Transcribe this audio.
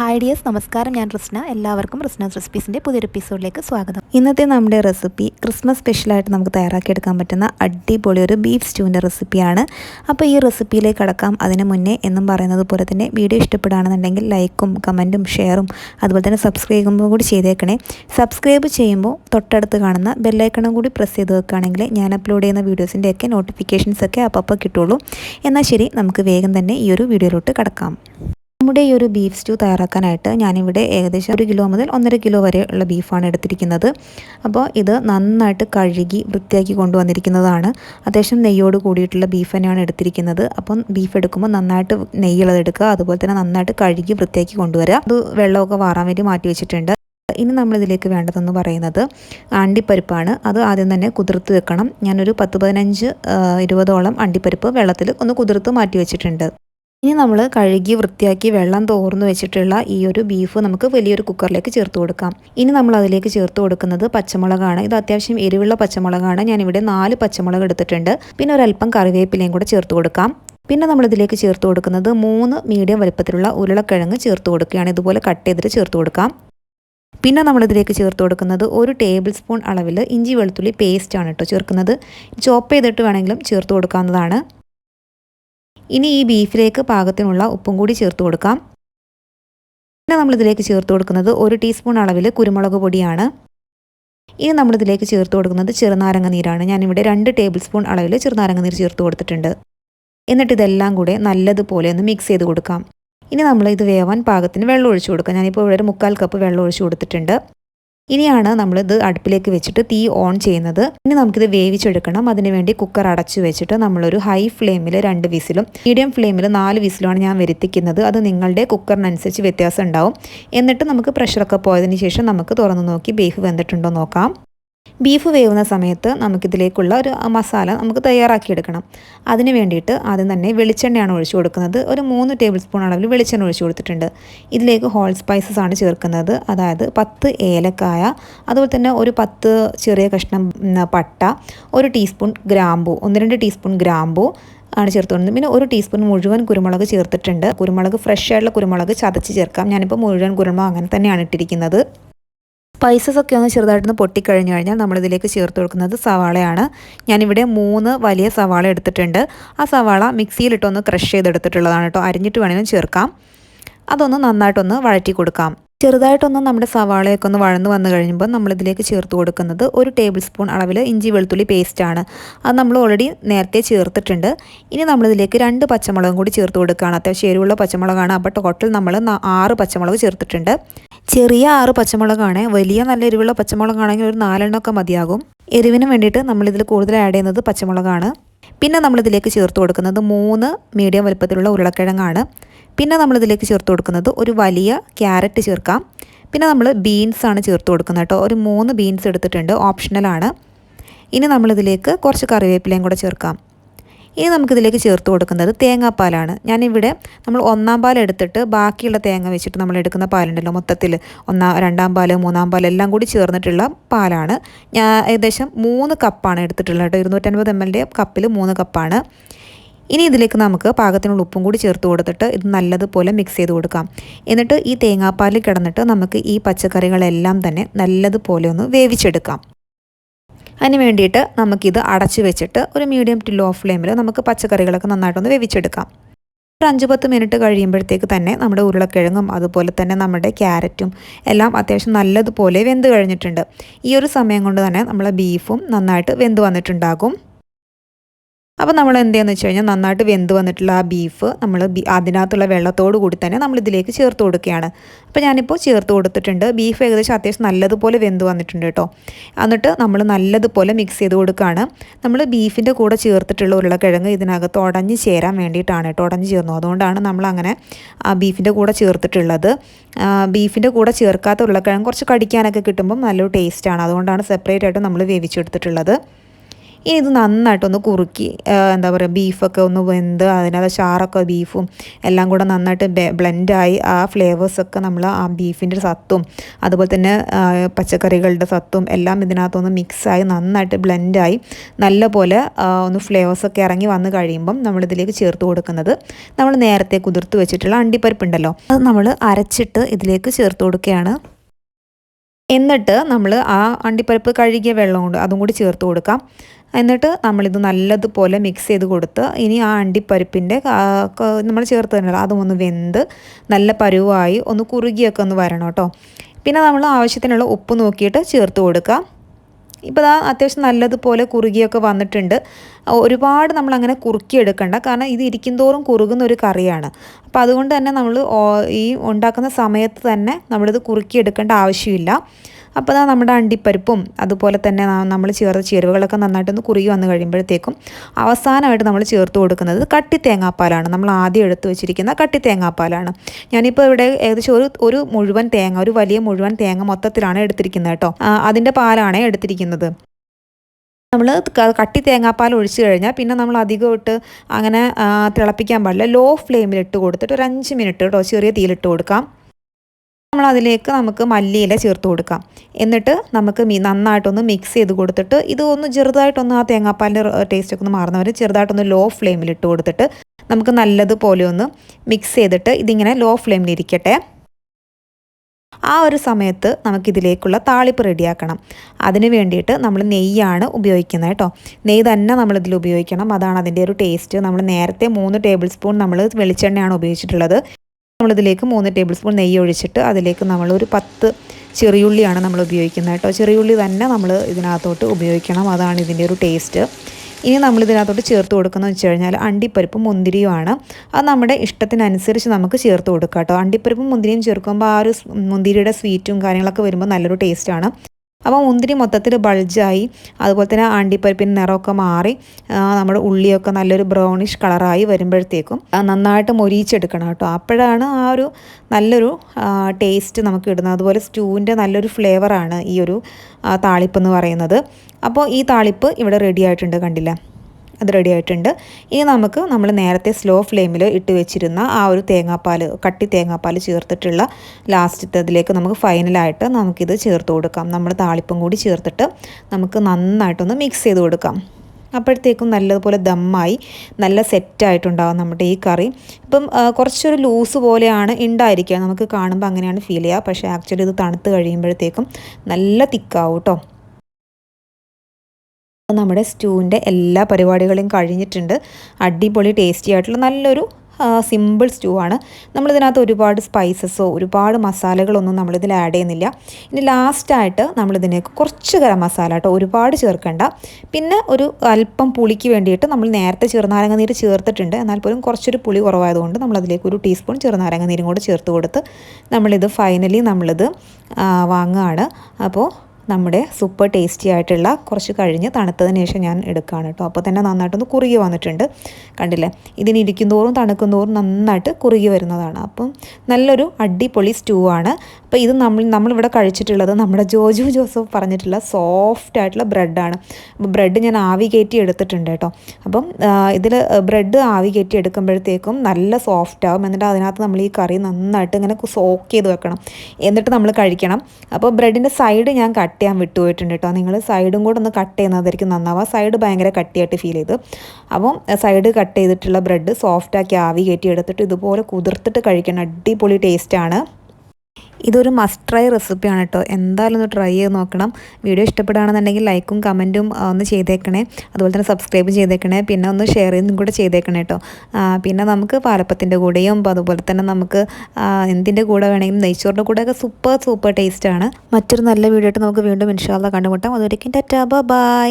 Hi dears നമസ്കാരം. ഞാൻ റിസ്ന. എല്ലാവർക്കും റിസ്നാസ് റെസിപ്പീസിന്റെ പുതിയൊരു എപ്പിസോഡിലേക്ക് സ്വാഗതം. ഇന്നത്തെ നമ്മുടെ റെസിപ്പി ക്രിസ്മസ് സ്പെഷ്യലായിട്ട് നമുക്ക് തയ്യാറാക്കിയെടുക്കാൻ പറ്റുന്ന അടിപൊളി ഒരു ബീഫ് സ്റ്റൂവിന്റെ റെസിപ്പിയാണ്. അപ്പോൾ ഈ റെസിപ്പിയിലേക്ക് കടക്കാം. അതിന് മുന്നേ എന്നും പറയുന്നത് പോലെ തന്നെ വീഡിയോ ഇഷ്ടപ്പെടുകയാണെന്നുണ്ടെങ്കിൽ ലൈക്കും കമന്റും ഷെയറും അതുപോലെ തന്നെ സബ്സ്ക്രൈബും കൂടി ചെയ്തേക്കണേ. സബ്സ്ക്രൈബ് ചെയ്യുമ്പോൾ തൊട്ടടുത്ത് കാണുന്ന ബെല്ലൈക്കണും കൂടി പ്രസ് ചെയ്ത് വെക്കുകയാണെങ്കിൽ ഞാൻ അപ്ലോഡ് ചെയ്യുന്ന വീഡിയോസിന്റെയൊക്കെ നോട്ടിഫിക്കേഷൻസ് ഒക്കെ അപ്പോൾ കിട്ടുള്ളൂ. എന്നാൽ ശരി നമുക്ക് വേഗം തന്നെ ഈ ഒരു വീഡിയോയിലോട്ട് കടക്കാം. നമ്മുടെ ഈ ഒരു ബീഫ് സ്റ്റൂ തയ്യാറാക്കാനായിട്ട് ഞാനിവിടെ ഏകദേശം ഒരു കിലോ മുതൽ ഒന്നര കിലോ വരെ ഉള്ള ബീഫാണ് എടുത്തിരിക്കുന്നത്. അപ്പോൾ ഇത് നന്നായിട്ട് കഴുകി വൃത്തിയാക്കി കൊണ്ടുവന്നിരിക്കുന്നതാണ്. അത്യാവശ്യം നെയ്യോട് കൂടിയിട്ടുള്ള ബീഫ് തന്നെയാണ് എടുത്തിരിക്കുന്നത്. അപ്പം ബീഫ് എടുക്കുമ്പോൾ നന്നായിട്ട് നെയ്യുള്ളത് എടുക്കുക. അതുപോലെ തന്നെ നന്നായിട്ട് കഴുകി വൃത്തിയാക്കി കൊണ്ടുവരിക. അത് വെള്ളമൊക്കെ വാറാൻ വേണ്ടി മാറ്റി വെച്ചിട്ടുണ്ട്. ഇനി നമ്മളിതിലേക്ക് വേണ്ടതെന്ന് പറയുന്നത് അണ്ടിപ്പരിപ്പാണ്. അത് ആദ്യം തന്നെ കുതിർത്ത് വെക്കണം. ഞാനൊരു പത്ത് പതിനഞ്ച് ഇരുപതോളം അണ്ടിപ്പരിപ്പ് വെള്ളത്തിൽ ഒന്ന് കുതിർത്ത് മാറ്റി വെച്ചിട്ടുണ്ട്. ഇനി നമ്മൾ കഴുകി വൃത്തിയാക്കി വെള്ളം തോർന്നു വെച്ചിട്ടുള്ള ഈ ഒരു ബീഫ് നമുക്ക് വലിയൊരു കുക്കറിലേക്ക് ചേർത്ത് കൊടുക്കാം. ഇനി നമ്മൾ അതിലേക്ക് ചേർത്ത് കൊടുക്കുന്നത് പച്ചമുളകാണ്. ഇത് അത്യാവശ്യം എരിവുള്ള പച്ചമുളകാണ്. ഞാനിവിടെ നാല് പച്ചമുളക് എടുത്തിട്ടുണ്ട്. പിന്നെ ഒരല്പം കറിവേപ്പിലയും കൂടെ ചേർത്ത് കൊടുക്കാം. പിന്നെ നമ്മൾ ഇതിലേക്ക് ചേർത്ത് കൊടുക്കുന്നത് മൂന്ന് മീഡിയം വലുപ്പത്തിലുള്ള ഉരുളക്കിഴങ്ങ് ചേർത്ത് കൊടുക്കുകയാണ്. ഇതുപോലെ കട്ട് ചെയ്തിട്ട് ചേർത്ത് കൊടുക്കാം. പിന്നെ നമ്മളിതിലേക്ക് ചേർത്ത് കൊടുക്കുന്നത് ഒരു ടേബിൾ സ്പൂൺ അളവിൽ ഇഞ്ചി വെളുത്തുള്ളി പേസ്റ്റാണ് കേട്ടോ ചേർക്കുന്നത്. ചോപ്പ് ചെയ്തിട്ട് വേണമെങ്കിലും ചേർത്ത് കൊടുക്കാവുന്നതാണ്. ഇനി ഈ ബീഫിലേക്ക് പാകത്തിനുള്ള ഉപ്പും കൂടി ചേർത്ത് കൊടുക്കാം. പിന്നെ നമ്മളിതിലേക്ക് ചേർത്ത് കൊടുക്കുന്നത് ഒരു ടീസ്പൂൺ അളവിൽ കുരുമുളക് പൊടിയാണ്. ഇനി നമ്മളിതിലേക്ക് ചേർത്ത് കൊടുക്കുന്നത് ചെറുനാരങ്ങ നീരാണ്. ഞാനിവിടെ രണ്ട് ടേബിൾ സ്പൂൺ അളവിൽ ചെറുനാരങ്ങ നീര് ചേർത്ത് കൊടുത്തിട്ടുണ്ട്. എന്നിട്ട് ഇതെല്ലാം കൂടെ നല്ലതുപോലെ ഒന്ന് മിക്സ് ചെയ്ത് കൊടുക്കാം. ഇനി നമ്മൾ ഇത് വേവാൻ പാകത്തിന് വെള്ളം ഒഴിച്ചു കൊടുക്കാം. ഞാനിപ്പോൾ ഇവിടെ ഒരു മുക്കാൽ കപ്പ് വെള്ളം ഒഴിച്ചു കൊടുത്തിട്ടുണ്ട്. ഇനിയാണ് നമ്മളിത് അടുപ്പിലേക്ക് വെച്ചിട്ട് തീ ഓൺ ചെയ്യുന്നത്. ഇനി നമുക്കിത് വേവിച്ചെടുക്കണം. അതിനുവേണ്ടി കുക്കർ അടച്ചു വെച്ചിട്ട് നമ്മളൊരു ഹൈ ഫ്ലെയിമിൽ രണ്ട് വിസിലും മീഡിയം ഫ്ലെയിമിൽ നാല് വിസിലുമാണ് ഞാൻ വരുത്തിക്കുന്നത്. അത് നിങ്ങളുടെ കുക്കറിനനുസരിച്ച് വ്യത്യാസം ഉണ്ടാവും. എന്നിട്ട് നമുക്ക് പ്രഷറൊക്കെ പോയതിന് ശേഷം നമുക്ക് തുറന്നു നോക്കി ബീഫ് വെന്തിട്ടുണ്ടോ നോക്കാം. ബീഫ് വേവുന്ന സമയത്ത് നമുക്കിതിലേക്കുള്ള ഒരു മസാല നമുക്ക് തയ്യാറാക്കിയെടുക്കണം. അതിന് വേണ്ടിയിട്ട് ആദ്യം തന്നെ വെളിച്ചെണ്ണയാണ് ഒഴിച്ചു കൊടുക്കുന്നത്. ഒരു മൂന്ന് ടേബിൾ സ്പൂൺ അളവിൽ വെളിച്ചെണ്ണ ഒഴിച്ചു കൊടുത്തിട്ടുണ്ട്. ഇതിലേക്ക് ഹോൾ സ്പൈസസ് ആണ് ചേർക്കുന്നത്. അതായത് പത്ത് ഏലക്കായ അതുപോലെ തന്നെ ഒരു പത്ത് ചെറിയ കഷ്ണം പട്ട ഒരു ടീസ്പൂൺ ഗ്രാമ്പു ഒന്ന് രണ്ട് ടീസ്പൂൺ ഗ്രാമ്പു ആണ് ചേർത്ത് കൊടുക്കുന്നത് പിന്നെ ഒരു ടീസ്പൂൺ മുഴുവൻ കുരുമുളക് ചേർത്തിട്ടുണ്ട്. കുരുമുളക് ഫ്രഷ് ആയിട്ടുള്ള കുരുമുളക് ചതച്ച് ചേർക്കാം. ഞാനിപ്പോൾ മുഴുവൻ കുരുമുളക് അങ്ങനെ തന്നെയാണ് ഇട്ടിരിക്കുന്നത്. സ്പൈസസ് ഒക്കെ ഒന്ന് ചെറുതായിട്ടൊന്ന് പൊട്ടിക്കഴിഞ്ഞു കഴിഞ്ഞാൽ നമ്മളിതിലേക്ക് ചേർത്ത് കൊടുക്കുന്നത് സവാളയാണ്. ഞാനിവിടെ മൂന്ന് വലിയ സവാള എടുത്തിട്ടുണ്ട്. ആ സവാള മിക്സിയിലിട്ടൊന്ന് ക്രഷ് ചെയ്തെടുത്തിട്ടുള്ളതാണ് കേട്ടോ. അരിഞ്ഞിട്ട് വേണമെങ്കിലും ചേർക്കാം. അതൊന്ന് നന്നായിട്ടൊന്ന് വഴറ്റി കൊടുക്കാം. ചെറുതായിട്ടൊന്ന് നമ്മുടെ സവാളയൊക്കെ ഒന്ന് വഴന്ന് വന്നു കഴിയുമ്പോൾ നമ്മളിതിലേക്ക് ചേർത്ത് കൊടുക്കുന്നത് ഒരു ടേബിൾ സ്പൂൺ അളവിൽ ഇഞ്ചി വെളുത്തുള്ളി പേസ്റ്റാണ് അത് നമ്മൾ ഓൾറെഡി നേരത്തെ ചേർത്തിട്ടുണ്ട്. ഇനി നമ്മളിതിലേക്ക് രണ്ട് പച്ചമുളകും കൂടി ചേർത്ത് കൊടുക്കുകയാണ്. അത്യാവശ്യം എരിവുള്ള പച്ചമുളകാണ്. അപ്പോൾ ടോട്ടൽ നമ്മൾ ആറ് പച്ചമുളക് ചേർത്തിട്ടുണ്ട്. ചെറിയ ആറ് പച്ചമുളകാണ്. വലിയ നല്ല എരിവുള്ള പച്ചമുളകാണെങ്കിൽ ഒരു നാലെണ്ണമൊക്കെ മതിയാകും. എരിവിന് വേണ്ടിയിട്ട് നമ്മളിതിൽ കൂടുതൽ ആഡ് ചെയ്യുന്നത് പച്ചമുളകാണ്. പിന്നെ നമ്മളിതിലേക്ക് ചേർത്ത് കൊടുക്കുന്നത് മൂന്ന് മീഡിയം വലുപ്പത്തിലുള്ള ഉരുളക്കിഴങ്ങാണ്. പിന്നെ നമ്മളിതിലേക്ക് ചേർത്ത് കൊടുക്കുന്നത് ഒരു വലിയ ക്യാരറ്റ് ചേർക്കാം. പിന്നെ നമ്മൾ ബീൻസ് ആണ് ചേർത്ത് കൊടുക്കുന്നത് കേട്ടോ. ഒരു മൂന്ന് ബീൻസ് എടുത്തിട്ടുണ്ട്. ഓപ്ഷണലാണ് ഇനി നമ്മളിതിലേക്ക് കുറച്ച് കറിവേപ്പിലയും കൂടെ ചേർക്കാം. ഇനി നമുക്കിതിലേക്ക് ചേർത്ത് കൊടുക്കുന്നത് തേങ്ങാപ്പാലാണ്. ഞാനിവിടെ നമ്മൾ ഒന്നാം പാൽ എടുത്തിട്ട് ബാക്കിയുള്ള തേങ്ങ വെച്ചിട്ട് നമ്മൾ എടുക്കുന്ന പാലുണ്ടല്ലോ മൊത്തത്തിൽ ഒന്നാം രണ്ടാം പാൽ മൂന്നാം പാൽ എല്ലാം കൂടി ചേർന്നിട്ടുള്ള പാലാണ്. ഞാൻ ഏകദേശം മൂന്ന് കപ്പാണ് എടുത്തിട്ടുള്ളത് കേട്ടോ. ഇരുന്നൂറ്റൻപത് എം എല്ലിന്റെ കപ്പിൽ മൂന്ന് കപ്പാണ്. ഇനി ഇതിലേക്ക് നമുക്ക് പാകത്തിനുള്ള ഉപ്പും കൂടി ചേർത്ത് കൊടുത്തിട്ട് ഇത് നല്ലതുപോലെ മിക്സ് ചെയ്ത് കൊടുക്കാം. എന്നിട്ട് ഈ തേങ്ങാപ്പാലിൽ കിടന്നിട്ട് നമുക്ക് ഈ പച്ചക്കറികളെല്ലാം തന്നെ നല്ലതുപോലെ ഒന്ന് വേവിച്ചെടുക്കാം. അതിന് വേണ്ടിയിട്ട് നമുക്കിത് അടച്ചു വെച്ചിട്ട് ഒരു മീഡിയം ടു ലോ ഫ്ലെയിമിൽ നമുക്ക് പച്ചക്കറികളൊക്കെ നന്നായിട്ടൊന്ന് വേവിച്ചെടുക്കാം. ഒരു അഞ്ച് പത്ത് മിനിറ്റ് കഴിയുമ്പോഴത്തേക്ക് തന്നെ നമ്മുടെ ഉരുളക്കിഴങ്ങും അതുപോലെ തന്നെ നമ്മുടെ ക്യാരറ്റും എല്ലാം അത്യാവശ്യം നല്ലതുപോലെ വെന്ത് കഴിഞ്ഞിട്ടുണ്ട്. ഈ ഒരു സമയം കൊണ്ട് തന്നെ നമ്മളെ ബീഫും നന്നായിട്ട് വെന്ത് വന്നിട്ടുണ്ടാകും. അപ്പോൾ നമ്മൾ എന്തെന്ന് വെച്ച് കഴിഞ്ഞാൽ നന്നായിട്ട് വെന്ത് വന്നിട്ടുള്ള ആ ബീഫ് നമ്മൾ അതിനകത്തുള്ള വെള്ളത്തോട് കൂടി തന്നെ നമ്മൾ ഇതിലേക്ക് ചേർത്ത് കൊടുക്കുകയാണ്. അപ്പോൾ ഞാനിപ്പോൾ ചേർത്ത് കൊടുത്തിട്ടുണ്ട്. ബീഫ് ഏകദേശം അത്യാവശ്യം നല്ലതുപോലെ വെന്ത് വന്നിട്ടുണ്ട് കേട്ടോ. എന്നിട്ട് നമ്മൾ നല്ലതുപോലെ മിക്സ് ചെയ്ത് കൊടുക്കുകയാണ്. നമ്മൾ ബീഫിന്റെ കൂടെ ചേർത്തിട്ടുള്ള ഉരുളക്കിഴങ്ങ് ഇതിനകത്ത് ഉടഞ്ഞ് ചേരാൻ വേണ്ടിയിട്ടാണ് കേട്ടോ. ഉടഞ്ഞ് ചേർന്നു. അതുകൊണ്ടാണ് നമ്മൾ അങ്ങനെ ആ ബീഫിന്റെ കൂടെ ചേർത്തിട്ടുള്ളത്. ബീഫിന്റെ കൂടെ ചേർക്കാത്ത ഉരുളക്കിഴങ്ങ് കുറച്ച് കടിക്കാനൊക്കെ കിട്ടുമ്പം നല്ലൊരു ടേസ്റ്റാണ് അതുകൊണ്ടാണ് സെപ്പറേറ്റ് ആയിട്ട് നമ്മൾ വേവിച്ചെടുത്തിട്ടുള്ളത്. ഇനി ഇത് നന്നായിട്ടൊന്ന് കുറുക്കി എന്താ പറയുക ബീഫൊക്കെ ഒന്ന് വെന്ത് അതിനകത്ത് ചാറൊക്കെ ബീഫും എല്ലാം കൂടെ നന്നായിട്ട് ബ്ലെൻഡായി ആ ഫ്ലേവേഴ്സൊക്കെ നമ്മൾ ആ ബീഫിന്റെ സത്തും അതുപോലെ തന്നെ പച്ചക്കറികളുടെ സത്തും എല്ലാം ഇതിനകത്തൊന്ന് മിക്സായി നന്നായിട്ട് ബ്ലെൻഡായി നല്ല പോലെ ഒന്ന് ഫ്ലേവേഴ്സൊക്കെ ഇറങ്ങി വന്ന് കഴിയുമ്പം നമ്മളിതിലേക്ക് ചേർത്ത് കൊടുക്കുന്നത് നമ്മൾ നേരത്തെ കുതിർത്ത് വെച്ചിട്ടുള്ള അണ്ടിപ്പരിപ്പ് ഉണ്ടല്ലോ അത് നമ്മൾ അരച്ചിട്ട് ഇതിലേക്ക് ചേർത്ത് കൊടുക്കുകയാണ്. എന്നിട്ട് നമ്മൾ ആ അണ്ടിപ്പരിപ്പ് കഴുകിയ വെള്ളം കൊണ്ട് അതും കൂടി ചേർത്ത് കൊടുക്കാം. എന്നിട്ട് നമ്മളിത് നല്ലതുപോലെ മിക്സ് ചെയ്ത് കൊടുത്ത് ഇനി ആ അണ്ടിപ്പരിപ്പിന്റെ നമ്മൾ ചേർത്ത് തന്നെ അതും ഒന്ന് വെന്ത് നല്ല പരുവായി ഒന്ന് കുറുകിയൊക്കെ ഒന്ന് വരണം കേട്ടോ. പിന്നെ നമ്മൾ ആവശ്യത്തിനുള്ള ഉപ്പ് നോക്കിയിട്ട് ചേർത്ത് കൊടുക്കാം ഇപ്പോൾ ദാ അത്യാവശ്യം നല്ലതുപോലെ കുറുകിയൊക്കെ വന്നിട്ടുണ്ട്. ഒരുപാട് നമ്മൾ അങ്ങനെ കുറുക്കിയെടുക്കണ്ട കാരണം ഇത് ഇരിക്കും തോറും കുറുകുന്ന ഒരു കറിയാണ്. അപ്പോൾ അതുകൊണ്ട് തന്നെ നമ്മൾ ഈ ഉണ്ടാക്കുന്ന സമയത്ത് തന്നെ നമ്മളിത് കുറുക്കിയെടുക്കേണ്ട ആവശ്യമില്ല. അപ്പോൾ അതാ നമ്മുടെ അണ്ടിപ്പരിപ്പും അതുപോലെ തന്നെ നമ്മൾ ചേർത്ത ചേരുവകളൊക്കെ നന്നായിട്ടൊന്ന് കുറുകി വന്ന് കഴിയുമ്പോഴത്തേക്കും അവസാനമായിട്ട് നമ്മൾ ചേർത്ത് കൊടുക്കുന്നത് കട്ടി തേങ്ങാപ്പാലാണ്. നമ്മൾ ആദ്യം എടുത്തു വെച്ചിരിക്കുന്ന കട്ടി തേങ്ങാപ്പാലാണ്. ഞാനിപ്പോൾ ഇവിടെ ഏകദേശം ഒരു ഒരു മുഴുവൻ തേങ്ങ ഒരു വലിയ മുഴുവൻ തേങ്ങ മൊത്തത്തിലാണ് എടുത്തിരിക്കുന്നത് കേട്ടോ. അതിന്റെ പാലാണ് എടുത്തിരിക്കുന്നത്. നമ്മൾ കട്ടി തേങ്ങാപ്പാൽ ഒഴിച്ച് കഴിഞ്ഞാൽ പിന്നെ നമ്മൾ അധികം ഇട്ട് അങ്ങനെ തിളപ്പിക്കാൻ പാടില്ല. ലോ ഫ്ലെയിമിൽ ഇട്ട് കൊടുത്തിട്ട് ഒരു അഞ്ച് മിനിറ്റ് കേട്ടോ ചെറിയ തീയിലിട്ട് കൊടുക്കാം. അതിലേക്ക് നമുക്ക് മല്ലിയില ചേർത്ത് കൊടുക്കാം. എന്നിട്ട് നമുക്ക് നന്നായിട്ടൊന്ന് മിക്സ് ചെയ്ത് കൊടുത്തിട്ട് ഇത് ഒന്ന് ചെറുതായിട്ടൊന്ന് ആ തേങ്ങാപ്പാലിന്റെ ടേസ്റ്റ് ഒക്കെ ഒന്ന് മാറുന്നവർ ചെറുതായിട്ടൊന്ന് ലോ ഫ്ലെയിമിൽ ഇട്ട് കൊടുത്തിട്ട് നമുക്ക് നല്ലതുപോലെ ഒന്ന് മിക്സ് ചെയ്തിട്ട് ഇതിങ്ങനെ ലോ ഫ്ലെയിമിൽ ഇരിക്കട്ടെ. ആ ഒരു സമയത്ത് നമുക്കിതിലേക്കുള്ള താളിപ്പ് റെഡിയാക്കണം. അതിന് വേണ്ടിയിട്ട് നമ്മൾ നെയ്യാണ് ഉപയോഗിക്കുന്നത് കേട്ടോ. നെയ്യ് തന്നെ നമ്മളിതിൽ ഉപയോഗിക്കണം. അതാണ് അതിന്റെ ഒരു ടേസ്റ്റ് നമ്മൾ നേരത്തെ മൂന്ന് ടേബിൾ സ്പൂൺ നമ്മൾ വെളിച്ചെണ്ണയാണ് ഉപയോഗിച്ചിട്ടുള്ളത്. നമ്മളിതിലേക്ക് മൂന്ന് ടേബിൾ സ്പൂൺ നെയ്യ് ഒഴിച്ചിട്ട് അതിലേക്ക് നമ്മൾ ഒരു പത്ത് ചെറിയുള്ളിയാണ് നമ്മൾ ഉപയോഗിക്കുന്നത് കേട്ടോ. ചെറിയുള്ളി തന്നെ നമ്മൾ ഇതിനകത്തോട്ട് ഉപയോഗിക്കണം. അതാണ് ഇതിന്റെ ഒരു ടേസ്റ്റ് ഇനി നമ്മൾ ഇതിനകത്തോട്ട് ചേർത്ത് കൊടുക്കുന്നത് വെച്ച് കഴിഞ്ഞാൽ അണ്ടിപ്പരിപ്പും മുന്തിരിയുമാണ് അത് നമ്മുടെ ഇഷ്ടത്തിനനുസരിച്ച് നമുക്ക് ചേർത്ത് കൊടുക്കാം കേട്ടോ. അണ്ടിപ്പരിപ്പും മുന്തിരിയും ചേർക്കുമ്പോൾ ആ ഒരു മുന്തിരിയുടെ സ്വീറ്റും കാര്യങ്ങളൊക്കെ വരുമ്പോൾ നല്ലൊരു ടേസ്റ്റാണ് അപ്പോൾ മുന്തിരി മൊത്തത്തിൽ ബൾജായി അതുപോലെ തന്നെ അണ്ടിപ്പരിപ്പിന്റെ നിറമൊക്കെ മാറി. നമ്മുടെ ഉള്ളിയൊക്കെ നല്ലൊരു ബ്രൗണിഷ് കളറായി വരുമ്പോഴത്തേക്കും നന്നായിട്ട് മൊരിയിച്ചെടുക്കണം കേട്ടോ. അപ്പോഴാണ് ആ ഒരു നല്ലൊരു ടേസ്റ്റ് നമുക്ക് ഇടുന്നത് അതുപോലെ സ്റ്റൂവിന്റെ നല്ലൊരു ഫ്ലേവറാണ് ഈ ഒരു താളിപ്പ് എന്ന് പറയുന്നത്. അപ്പോൾ ഈ താളിപ്പ് ഇവിടെ റെഡി ആയിട്ടുണ്ട് കണ്ടില്ല? അത് റെഡി ആയിട്ടുണ്ട്. ഇനി നമുക്ക് നമ്മൾ നേരത്തെ സ്ലോ ഫ്ലെയിമിൽ ഇട്ട് വെച്ചിരുന്ന ആ ഒരു തേങ്ങാപ്പാൽ കട്ടി തേങ്ങാപ്പാൽ ചേർത്തിട്ടുള്ള ലാസ്റ്റത്തെ അതിലേക്ക് നമുക്ക് ഫൈനലായിട്ട് നമുക്കിത് ചേർത്ത് കൊടുക്കാം. നമ്മൾ താളിപ്പും കൂടി ചേർത്തിട്ട് നമുക്ക് നന്നായിട്ടൊന്ന് മിക്സ് ചെയ്ത് കൊടുക്കാം. അപ്പോഴത്തേക്കും നല്ലതുപോലെ ദമ്മായി നല്ല സെറ്റായിട്ടുണ്ടാകും നമ്മുടെ ഈ കറി. ഇപ്പം കുറച്ചൊരു ലൂസ് പോലെയാണ് ഉണ്ടായിരിക്കുക. നമുക്ക് കാണുമ്പോൾ അങ്ങനെയാണ് ഫീൽ ചെയ്യുക. പക്ഷേ ആക്ച്വലി ഇത് തണുത്ത് കഴിയുമ്പോഴത്തേക്കും നല്ല തിക്കാവും കേട്ടോ നമ്മുടെ സ്റ്റൂവിന്റെ എല്ലാ പരിപാടികളും കഴിഞ്ഞിട്ടുണ്ട്. അടിപൊളി ടേസ്റ്റി ആയിട്ടുള്ള നല്ലൊരു സിമ്പിൾ സ്റ്റൂ ആണ്. നമ്മളിതിനകത്ത് ഒരുപാട് സ്പൈസസോ ഒരുപാട് മസാലകളൊന്നും നമ്മളിതിൽ ആഡ് ചെയ്യുന്നില്ല. ഇനി ലാസ്റ്റായിട്ട് നമ്മളിതിനേക്ക് കുറച്ച് ഗരം മസാല കേട്ടോ ഒരുപാട് ചേർക്കണ്ട. പിന്നെ ഒരു അല്പം പുളിക്ക് വേണ്ടിയിട്ട് നമ്മൾ നേരത്തെ ചെറുനാരങ്ങ നീര് ചേർത്തിട്ടുണ്ട്. എന്നാൽ പോലും കുറച്ചൊരു പുളി കുറവായതുകൊണ്ട് നമ്മളതിലേക്ക് ഒരു ടീസ്പൂൺ ചെറുനാരങ്ങ നീരും കൂടെ ചേർത്ത് കൊടുത്ത് നമ്മളിത് ഫൈനലി നമ്മളിത് വാങ്ങുകയാണ്. അപ്പോൾ നമ്മുടെ സൂപ്പർ ടേസ്റ്റി ആയിട്ടുള്ള കുറച്ച് കഴിഞ്ഞ് തണുത്തതിന് ശേഷം ഞാൻ എടുക്കുകയാണ് കേട്ടോ. അപ്പോൾ തന്നെ നന്നായിട്ടൊന്ന് കുറുകി വന്നിട്ടുണ്ട്. കണ്ടില്ലേ? ഇതിന് ഇരിക്കുന്തോറും തണുക്കുന്തോറും നന്നായിട്ട് കുറുകി വരുന്നതാണ്. അപ്പം നല്ലൊരു അടിപൊളി സ്റ്റൂ ആണ്. അപ്പോൾ ഇത് നമ്മൾ നമ്മളിവിടെ കഴിച്ചിട്ടുള്ളത് നമ്മുടെ ജോജു ജോസഫ് പറഞ്ഞിട്ടുള്ള സോഫ്റ്റ് ആയിട്ടുള്ള ബ്രെഡാണ് അപ്പോൾ ബ്രെഡ് ഞാൻ ആവി കയറ്റി എടുത്തിട്ടുണ്ട് കേട്ടോ. അപ്പം ഇതിൽ ബ്രെഡ് ആവി കയറ്റി എടുക്കുമ്പോഴത്തേക്കും നല്ല സോഫ്റ്റ് ആവും. എന്നിട്ട് അതിനകത്ത് നമ്മൾ ഈ കറി നന്നായിട്ട് ഇങ്ങനെ സോക്ക് ചെയ്ത് വെക്കണം. എന്നിട്ട് നമ്മൾ കഴിക്കണം. അപ്പോൾ ബ്രെഡിന്റെ സൈഡ് ഞാൻ കട്ട് ചെയ്യാൻ വിട്ടുപോയിട്ടുണ്ട് കേട്ടോ. നിങ്ങൾ സൈഡും കൂടെ ഒന്ന് കട്ട് ചെയ്യുന്നതായിരിക്കും നന്നാവുക. സൈഡ് ഭയങ്കര കട്ടിയായിട്ട് ഫീൽ ചെയ്തു. അപ്പം സൈഡ് കട്ട് ചെയ്തിട്ടുള്ള ബ്രെഡ് സോഫ്റ്റാക്കി ആവി കയറ്റി എടുത്തിട്ട് ഇതുപോലെ കുതിർത്തിട്ട് കഴിക്കണം അടിപൊളി ടേസ്റ്റാണ് ഇതൊരു മസ്റ്റ് ട്രൈ റെസിപ്പിയാണ് കേട്ടോ എന്തായാലും ഒന്ന് ട്രൈ ചെയ്ത് നോക്കണം. വീഡിയോ ഇഷ്ടപ്പെടുകയാണെന്നുണ്ടെങ്കിൽ ലൈക്കും കമന്റും ഒന്ന് ചെയ്തേക്കണേ. അതുപോലെ തന്നെ സബ്സ്ക്രൈബ് ചെയ്തേക്കണേ. പിന്നെ ഒന്ന് ഷെയർ ചെയ്യുന്നതും കൂടെ ചെയ്തേക്കണേ കേട്ടോ പിന്നെ നമുക്ക് പാലപ്പത്തിന്റെ കൂടെയും അതുപോലെ തന്നെ നമുക്ക് എന്തിന്റെ കൂടെ വേണമെങ്കിലും നെയ്ച്ചോറിന്റെ കൂടെയൊക്കെ സൂപ്പർ സൂപ്പർ ടേസ്റ്റാണ് മറ്റൊരു നല്ല വീഡിയോ ആയിട്ട് നമുക്ക് വീണ്ടും ഇൻഷാല്ല കണ്ടുമുട്ടാം. അതൊരിക്കും ടാറ്റാ. ബൈ.